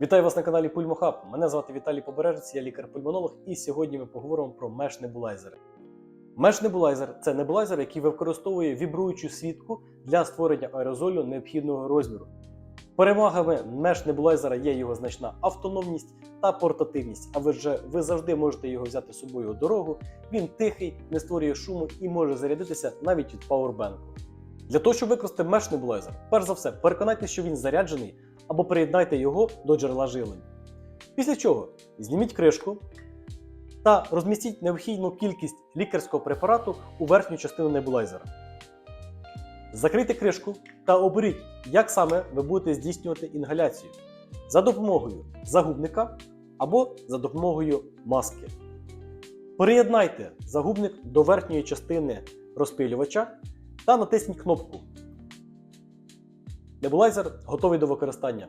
Вітаю вас на каналі Пульмохаб. Мене звати Віталій Побережець, я лікар-пульмонолог, і сьогодні ми поговоримо про меш-небулайзери. Меш-небулайзер це небулайзер, який використовує вібруючу світку для створення аерозолю необхідного розміру. Перевагами меш-небулайзера є його значна автономність та портативність, а ви вже ви завжди можете його взяти з собою у дорогу. Він тихий, не створює шуму і може зарядитися навіть від пауербенку. Для того, щоб використати меш-небулайзер, перш за все, переконайтеся, що він заряджений або приєднайте його до джерела живлення. Після чого зніміть кришку та розмістіть необхідну кількість лікарського препарату у верхню частину небулайзера. Закрийте кришку та оберіть, як саме ви будете здійснювати інгаляцію за допомогою загубника або за допомогою маски. Приєднайте загубник до верхньої частини розпилювача та натисніть кнопку. Небулайзер готовий до використання.